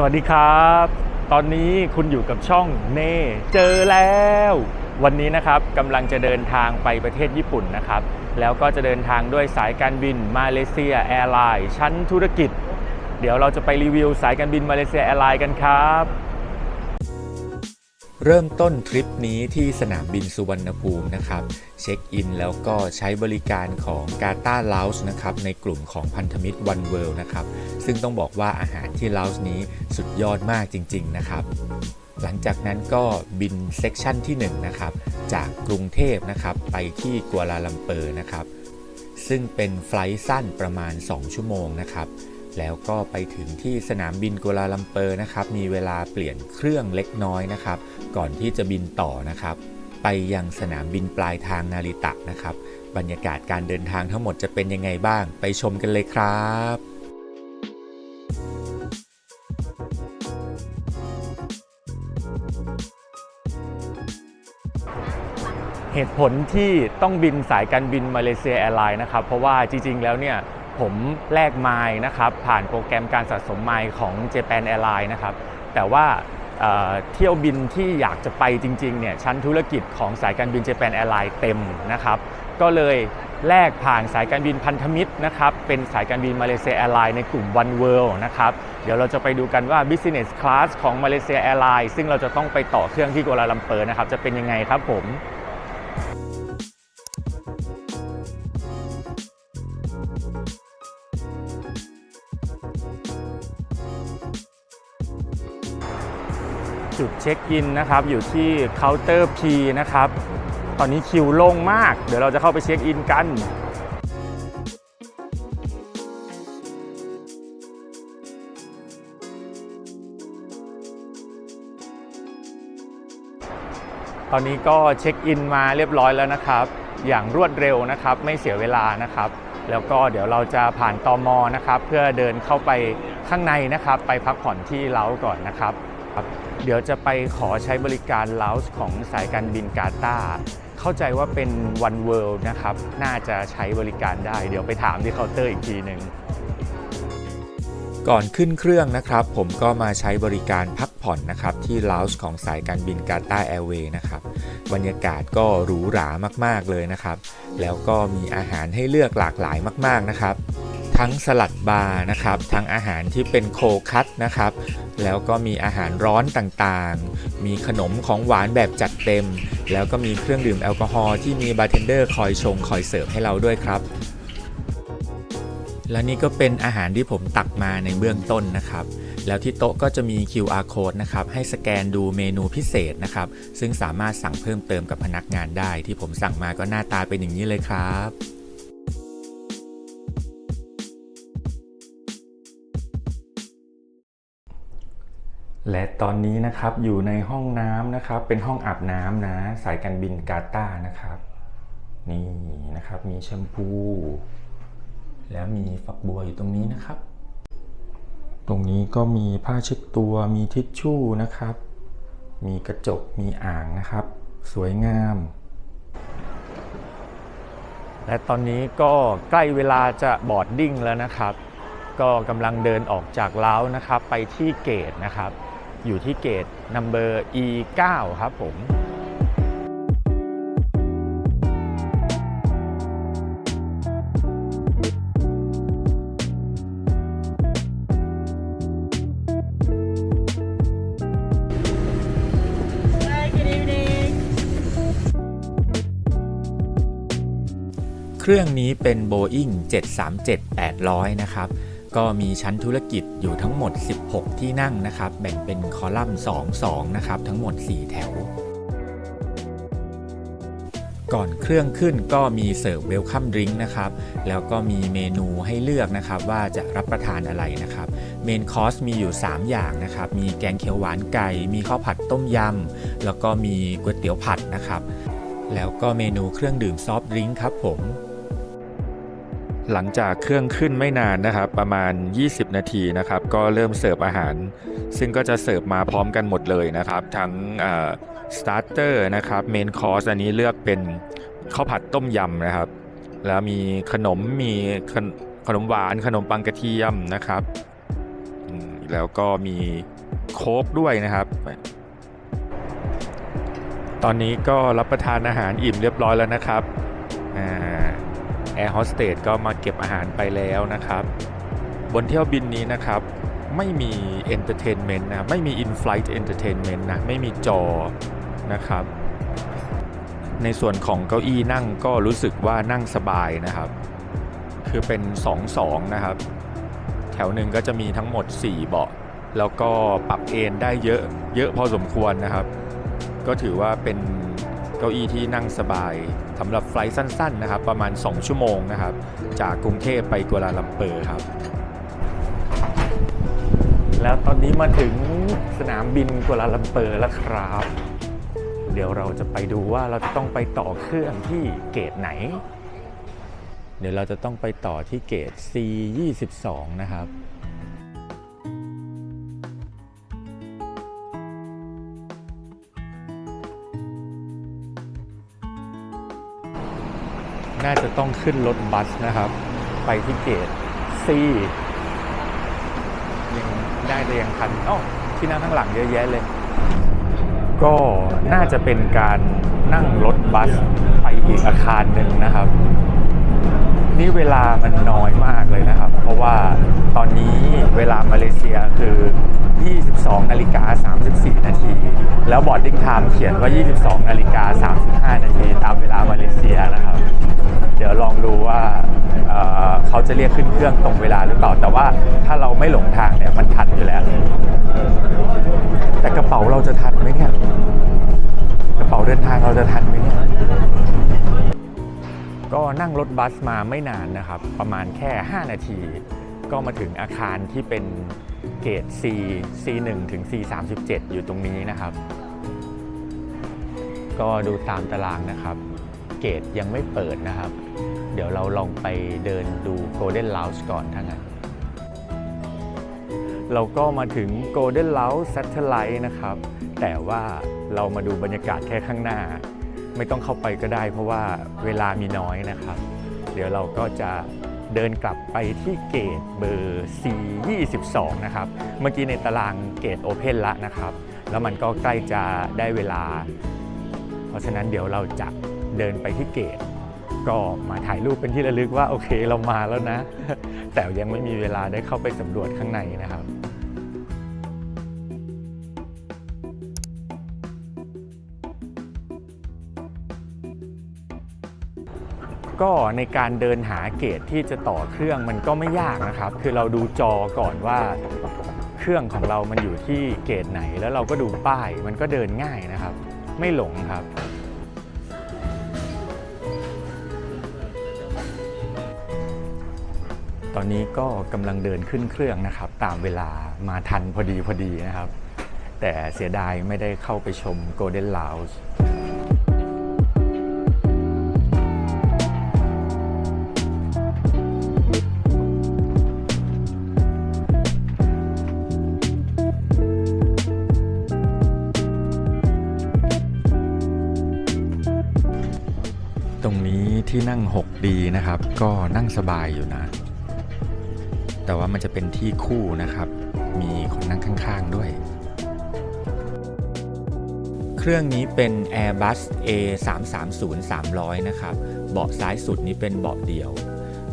สวัสดีครับ ตอนนี้คุณอยู่กับช่องเน่เจอแล้ว วันนี้นะครับกำลังจะเดินทางไปประเทศญี่ปุ่นนะครับ แล้วก็จะเดินทางด้วยสายการบินมาเลเซียแอร์ไลน์ชั้นธุรกิจ เดี๋ยวเราจะไปรีวิวสายการบินมาเลเซียแอร์ไลน์กันครับ เริ่มต้นทริปนี้ที่สนามบินสุวรรณภูมินะครับ เช็คอินแล้วก็ใช้บริการของกาตา l ล u ส์นะครับในกลุ่มของพันธมิตร One World นะครับ ซึ่งต้องบอกว่าอาหารที่ l ล u ส์นี้สุดยอดมากจริง ๆ นะครับ หลังจากนั้นก็บินเซกชันที่1นะครับจากกรุงเทพนะครับไปที่กัวลาลัมเปอร์นะครับซึ่งเป็นไฟล์สั้นประมาณ 2 ชั่วโมงนะครับ แล้วก็ไปถึงที่สนามบินกัวลาลัมเปอร์นะครับ มีเวลาเปลี่ยนเครื่องเล็กน้อยนะครับ ก่อนที่จะบินต่อนะครับ ไปยังสนามบินปลายทางนาริตะนะครับ บรรยากาศการเดินทางทั้งหมดจะเป็นยังไงบ้าง ไปชมกันเลยครับเหตุผลที่ต้องบินสายการบินมาเลเซียแอร์ไลน์นะครับ เพราะว่าจริง ๆ แล้วเนี่ย ผมแลกไมล์นะครับผ่านโปรแกรมการสะสมไมล์ของ Japan Airlines นะครับแต่ว่าเที่ยวบินที่อยากจะไปจริงๆเนี่ยชั้นธุรกิจของสายการบิน Japan Airlines เต็มนะครับก็เลยแลกผ่านสายการบินพันธมิตรนะครับเป็นสายการบินมาเลเซียแอร์ไลน์ในกลุ่ม One World นะครับเดี๋ยวเราจะไปดูกันว่า Business Class ของมาเลเซียแอร์ไลน์ซึ่งเราจะต้องไปต่อเครื่องที่กัวลาลัมเปอร์นะครับจะเป็นยังไงครับผม ช็คอินนะครับอยู่ที่เคาน์เตอร์ P นะครับตอนนี้คิวโล่งมาก เดี๋ยวเราจะเข้าไปเช็คอินกันตอนนี้ก็เช็คอินมาเรียบร้อยแล้วนะครับ อย่างรวดเร็วนะครับ ไม่เสียเวลานะครับ แล้วก็เดี๋ยวเราจะผ่านตอมอนะครับ เพื่อเดินเข้าไปข้างในนะครับ ไปพักผ่อนที่เล้าก่อนนะครับ เดี๋ยวจะไปขอใช้บริการล้าส์ของสายการบินกาตาร์เข้าใจว่าเป็น One World นะครับ น่าจะใช้บริการได้ เดี๋ยวไปถามที่เคาน์เตอร์อีกทีหนึ่งก่อนขึ้นเครื่องนะครับ ผมก็มาใช้บริการพักผ่อนนะครับ ที่ลาวส์ของสายการบินกาตาร์แอร์เวย์นะครับ บรรยากาศก็หรูหรามากๆเลยนะครับ แล้วก็มีอาหารให้เลือกหลากหลายมาก ๆนะครับ ทั้งสลัดบาร์นะครับทั้งอาหารที่เป็นโคคัตนะครับ แล้วก็มีอาหารร้อนต่างๆ มีขนมของหวานแบบจัดเต็ม แล้วก็มีเครื่องดื่มแอลกอฮอล์ที่มีบาร์เทนเดอร์คอยชงคอยเสิร์ฟให้เราด้วยครับ และนี่ก็เป็นอาหารที่ผมตักมาในเบื้องต้นนะครับแล้วที่โต๊ะก็จะมี QR code นะครับ ให้สแกนดูเมนูพิเศษนะครับ ซึ่งสามารถสั่งเพิ่มเติมกับพนักงานได้ ที่ผมสั่งมาก็หน้าตาเป็นอย่างนี้เลยครับ และตอนนี้นะครับอยู่ในห้องน้ำนะครับ เป็นห้องอาบน้ำนะ สายการบินกาตานะครับ นี่นะครับมีแชมพู แล้วมีฝักบัวอยู่ตรงนี้นะครับ ตรงนี้ก็มีผ้าเช็ดตัวมีทิชชู่นะครับ มีกระจกมีอ่างนะครับ สวยงาม และตอนนี้ก็ใกล้เวลาจะบอร์ดดิ้งแล้วนะครับ ก็กำลังเดินออกจากเล้านะครับ ไปที่เกตนะครับ อยู่ที่เกตนัมเบอร์ E9 ครับผมเครื่องนี้เป็น Boeing 737-800 นะครับ ก็มีชั้นธุรกิจอยู่ทั้งหมด 16 ที่นั่งนะครับ แบ่งเป็นคอลัมน์ 2-2 นะครับ ทั้งหมด 4 แถว ก่อนเครื่องขึ้นก็มีเสิร์ฟเวลคัมดริงก์นะครับ แล้วก็มีเมนูให้เลือกนะครับว่าจะรับประทานอะไรนะครับ เมนคอร์สมีอยู่ 3 อย่างนะครับ มีแกงเขียวหวานไก่ มีข้าวผัดต้มยำ แล้วก็มีก๋วยเตี๋ยวผัดนะครับ แล้วก็เมนูเครื่องดื่มซอฟต์ดริงก์ครับผม หลังจากเครื่องขึ้นไม่นานนะครับ ประมาณ 20 นาทีนะครับ ก็เริ่มเสิร์ฟอาหาร ซึ่งก็จะเสิร์ฟมาพร้อมกันหมดเลยนะครับ ทั้งสตาร์เตอร์นะครับเมนคอร์สอันนี้เลือกเป็นข้าวผัดต้มยำนะครับ แล้วมีขนมมีขนขนมหวานขนมปังกระเทียมนะครับ แล้วก็มีโค้กด้วยนะครับ ตอนนี้ก็รับประทานอาหารอิ่มเรียบร้อยแล้วนะครับอ่า แอร์โฮสเตสก็มาเก็บอาหารไปแล้วนะครับ บนเที่ยวบินนี้นะครับ ไม่มีเอนเตอร์เทนเมนต์นะไม่มี in-flight entertainment นะไม่มีจอนะครับ ในส่วนของเก้าอี้นั่งก็รู้สึกว่านั่งสบายนะครับ คือเป็น 2-2 นะครับ แถวหนึ่งก็จะมีทั้งหมด 4 เบาะแล้วก็ปรับเอนได้เยอะเยอะพอสมควรนะครับ ก็ถือว่าเป็น เก้าอี้ที่นั่งสบายสำหรับไฟล์สั้นๆนะครับ ประมาณ 2 ชั่วโมงนะครับ จากกรุงเทพไปกัวลาลัมเปอร์ครับ แล้วตอนนี้มาถึงสนามบินกัวลาลัมเปอร์แล้วครับ เดี๋ยวเราจะไปดูว่าเราจะต้องไปต่อเครื่องที่เกตไหน เดี๋ยวเราจะต้องไปต่อที่เกต C22 นะครับ น่าจะต้องขึ้นรถบัสนะครับ ไปที่เกต C ยังได้แต่ยังทันอ๋อที่นั่งข้างหลังเยอะแยะเลย ก็น่าจะเป็นการนั่งรถบัสไปอีกอาคารหนึ่งนะครับ นี่เวลามันน้อยมากเลยนะครับ เพราะว่าตอนนี้เวลามาเลเซียคือ 22นาฬิกา34 นาที แล้วบอร์ดดิ้งไทม์เขียนว่า 22นาฬิกา35 นาที ตามเวลามาเลเซียนะครับ เดี๋ยวลองดูว่าเเขาจะเรียกขึ้นเครื่องตรงเวลาหรือเปล่า แต่ว่าถ้าเราไม่หลงทางเนี่ยมันทันอยู่แล้ว แต่กระเป๋าเราจะทันไหมเนี่ย กระเป๋าเดินทางเราจะทันไหมเนี่ยก็นั่งรถบัสมาไม่นานนะครับ ประมาณแค่ 5 นาที ก็มาถึงอาคารที่เป็นเกต C C1 ถึง C37 อยู่ตรงนี้นะครับ ก็ดูตามตารางนะครับ เกตยังไม่เปิดนะครับ เดี๋ยวเราลองไปเดินดู Golden Lounge ก่อนถ้างั้นเราก็มาถึง Golden Lounge Satellite นะครับ แต่ว่าเรามาดูบรรยากาศแค่ข้างหน้า ไม่ต้องเข้าไปก็ได้เพราะว่าเวลามีน้อยนะครับ เดี๋ยวเราก็จะ เดินกลับไปที่เกตเบอร์ C22 นะครับ เมื่อกี้ในตารางเกตโอเพนละนะครับ แล้วมันก็ใกล้จะได้เวลา เพราะฉะนั้นเดี๋ยวเราจะเดินไปที่เกต ก็มาถ่ายรูปเป็นที่ระลึกว่าโอเคเรามาแล้วนะ แต่ยังไม่มีเวลาได้เข้าไปสำรวจข้างในนะครับ ก็ในการเดินหาเกตที่จะต่อเครื่องมันก็ไม่ยากนะครับ คือเราดูจอก่อนว่าเครื่องของเรามันอยู่ที่เกตไหน แล้วเราก็ดูป้ายมันก็เดินง่ายนะครับ ไม่หลงครับ ตอนนี้ก็กำลังเดินขึ้นเครื่องนะครับ ตามเวลามาทันพอดีพอดีนะครับ แต่เสียดายไม่ได้เข้าไปชม Golden Lounge ง 6D นะครับ ก็นั่งสบายอยู่นะ แต่ว่ามันจะเป็นที่คู่นะครับ มีคนนั่งข้างๆด้วย เครื่องนี้เป็น Airbus A 3 3 0 300 นะครับ เบาะซ้ายสุดนี้เป็นเบาะเดี่ยว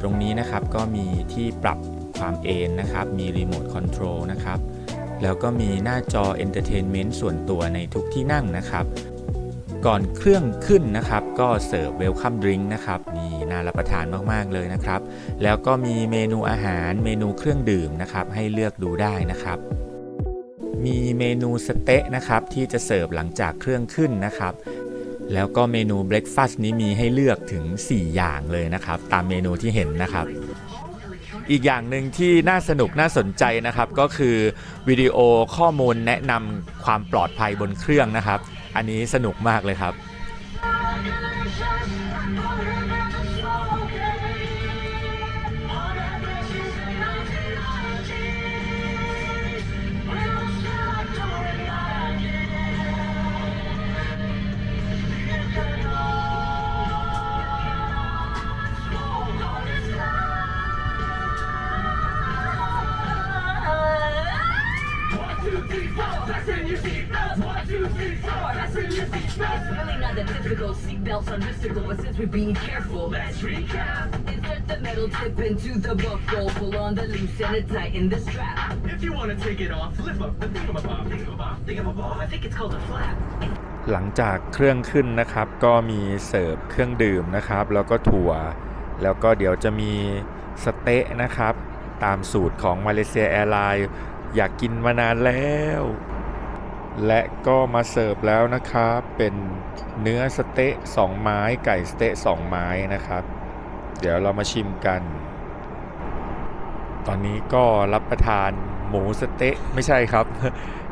ตรงนี้นะครับก็มีที่ปรับความเอนนะครับ มีรีโมทคอนโทรลนะครับ แล้วก็มีหน้าจอ Entertainment ส่วนตัวในทุกที่นั่งนะครับ ก่อนเครื่องขึ้นนะครับ ก็เสิร์ฟเวลคัมดริงก์นะครับนี่น่ารับประทานมากๆเลยนะครับ แล้วก็มีเมนูอาหารเมนูเครื่องดื่มนะครับให้เลือกดูได้นะครับ มีเมนูสเต๊ะนะครับที่จะเสิร์ฟหลังจากเครื่องขึ้นนะครับแล้วก็เมนูเบรคฟาสต์นี้มีให้เลือกถึง 4 อย่างเลยนะครับ ตามเมนูที่เห็นนะครับ อีกอย่างหนึ่งที่น่าสนุกน่าสนใจนะครับ ก็คือวิดีโอข้อมูลแนะนำความปลอดภัยบนเครื่องนะครับ อันนี้สนุกมากเลยครับ Really not that typical. Seatbelts are mystical, but since we're being careful, let's recap. Insert the metal tip into the buckle. Pull on the loose and it tighten the strap. If you want to take it off, lift up the thingamabob, thingamabob, thingamabob. I think it's called a flap. หลังจากเครื่องขึ้นนะครับ ก็มีเสิร์ฟเครื่องดื่มนะครับ แล้วก็ถั่ว แล้วก็เดี๋ยวจะมีสเต๊ะนะครับ ตามสูตรของมาเลเซียแอร์ไลน์อยากกินมานานแล้ว และก็มาเสิร์ฟแล้วนะครับเป็นเนื้อสเต๊ะสองไม้ไก่สเต๊ะสองไม้นะครับ เดี๋ยวเรามาชิมกัน ตอนนี้ก็รับประทานหมูสเต๊ะไม่ใช่ครับ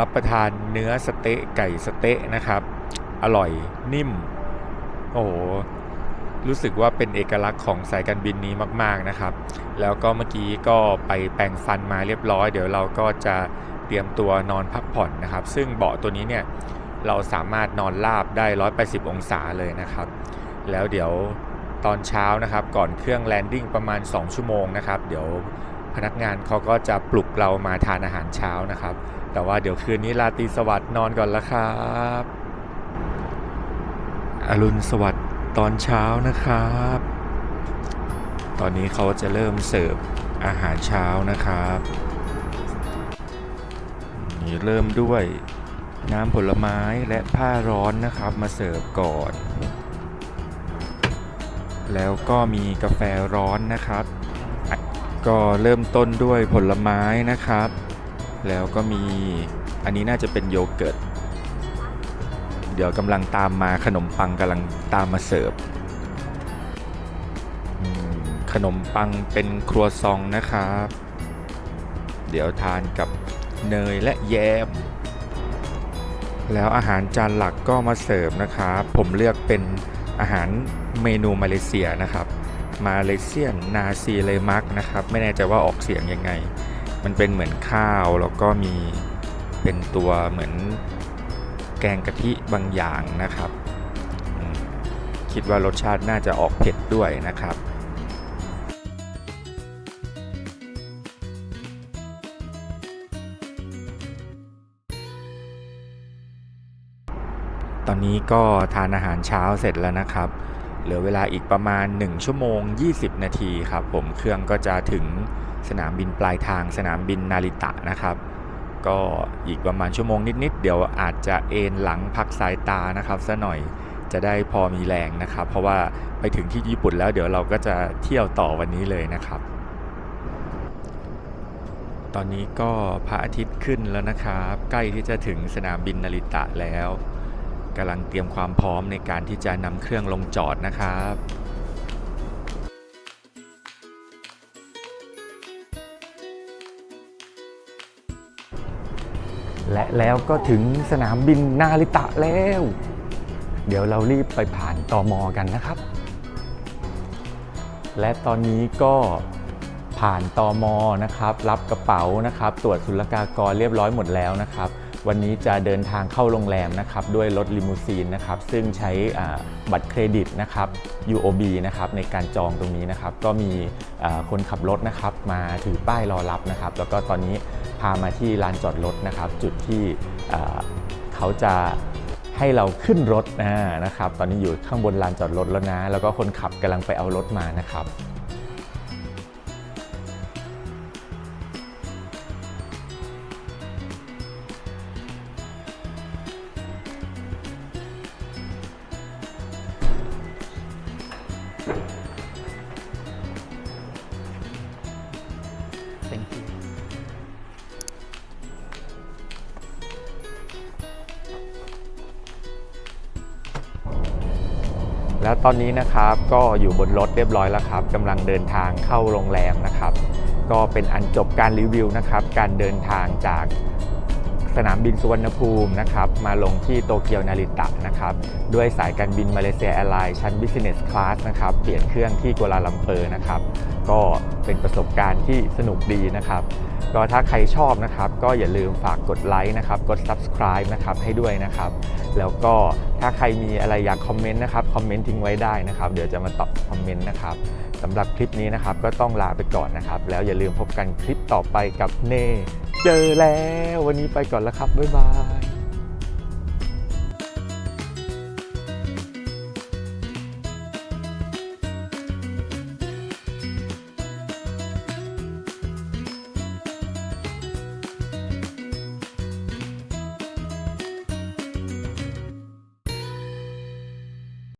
รับประทานเนื้อสเต๊ะไก่สเต๊ะนะครับ อร่อยนิ่ม โอ้โหรู้สึกว่าเป็นเอกลักษณ์ของสายการบินนี้มาก ๆนะครับ แล้วก็เมื่อกี้ก็ไปแปรงฟันมาเรียบร้อย เดี๋ยวเราก็จะ เตรียมตัวนอนพักผ่อนนะครับ ซึ่งเบาะตัวนี้เนี่ยเราสามารถนอนราบได้ 180 องศาเลยนะครับ แล้วเดี๋ยวตอนเช้านะครับ ก่อนเครื่องแลนดิ้งประมาณ 2 ชั่วโมงนะครับ เดี๋ยวพนักงานเขาก็จะปลุกเรามาทานอาหารเช้านะครับ แต่ว่าเดี๋ยวคืนนี้ราตรีสวัสดิ์นอนก่อนละครับ อรุณสวัสดิ์ตอนเช้านะครับ ตอนนี้เขาจะเริ่มเสิร์ฟอาหารเช้านะครับ เริ่มด้วยน้ำผลไม้และผ้าร้อนนะครับมาเสิร์ฟก่อน แล้วก็มีกาแฟร้อนนะครับ ก็เริ่มต้นด้วยผลไม้นะครับ แล้วก็มีอันนี้น่าจะเป็นโยเกิร์ต เดี๋ยวกำลังตามมาขนมปังกำลังตามมาเสิร์ฟขนมปังเป็นครัวซองนะครับ เดี๋ยวทานกับ เนยและแยม แล้วอาหารจานหลักก็มาเสิร์ฟนะครับ ผมเลือกเป็นอาหารเมนูมาเลเซียนะครับ มาเลเซียนนาซีเลมักนะครับ ไม่แน่ใจว่าออกเสียงยังไง มันเป็นเหมือนข้าวแล้วก็มีเป็นตัวเหมือนแกงกะทิบางอย่างนะครับ คิดว่ารสชาติน่าจะออกเผ็ดด้วยนะครับ ตอนนี้ก็ทานอาหารเช้าเสร็จแล้วนะครับ เหลือเวลาอีกประมาณ 1 ชั่วโมง 20 นาทีครับ ผมเครื่องก็จะถึงสนามบินปลายทางสนามบินนาริตะนะครับ ก็อีกประมาณชั่วโมงนิดๆเดี๋ยวอาจจะเอนหลังพักสายตานะครับซะหน่อยจะได้พอมีแรงนะครับ เพราะว่าไปถึงที่ญี่ปุ่นแล้วเดี๋ยวเราก็จะเที่ยวต่อวันนี้เลยนะครับ ตอนนี้ก็พระอาทิตย์ขึ้นแล้วนะครับ ใกล้ที่จะถึงสนามบินนาริตะแล้ว กำลังเตรียมความพร้อมในการที่จะนำเครื่องลงจอดนะครับและแล้วก็ถึงสนามบินนาริตะแล้ว เดี๋ยวเรารีบไปผ่านตอมอกันนะครับ และตอนนี้ก็ผ่านตอมอนะครับ รับกระเป๋านะครับ ตรวจศุลกากรเรียบร้อยหมดแล้วนะครับ วันนี้จะเดินทางเข้าโรงแรมนะครับด้วยรถลิมูซีนนะครับซึ่งใช้บัตรเครดิตนะครับ UOB นะครับในการจองตรงนี้นะครับ ก็มีคนขับรถนะครับมาถือป้ายรอรับนะครับ แล้วก็ตอนนี้พามาที่ลานจอดรถนะครับ จุดที่เขาจะให้เราขึ้นรถนะนะครับ ตอนนี้อยู่ข้างบนลานจอดรถแล้วนะ แล้วก็คนขับกำลังไปเอารถมานะครับ แล้วตอนนี้นะครับก็อยู่บนรถเรียบร้อยแล้วครับกำลังเดินทางเข้าโรงแรมนะครับ ก็เป็นอันจบการรีวิวนะครับ การเดินทางจากสนามบินสุวรรณภูมินะครับมาลงที่โตเกียวนาริตะนะครับด้วยสายการบินมาเลเซียแอร์ไลน์ชั้น Business Class นะครับเปลี่ยนเครื่องที่กัวลาลัมเปอร์นะครับ ก็เป็นประสบการณ์ที่สนุกดีนะครับ ก็ถ้าใครชอบนะครับ ก็อย่าลืมฝากกดไลค์นะครับ กด subscribe นะครับให้ด้วยนะครับ แล้วก็ถ้าใครมีอะไรอยากคอมเมนต์นะครับ คอมเมนต์ทิ้งไว้ได้นะครับ เดี๋ยวจะมาตอบคอมเมนต์นะครับแต่ำหรับคลิปนี้นะครับ ก็ต้องลาไปก่อนนะครับ แล้วอย่าลืมพบกันคลิปต่อไปกับเน่เจอแล้ว วันนี้ไปก่อนแล้วครับบ๊ายบาย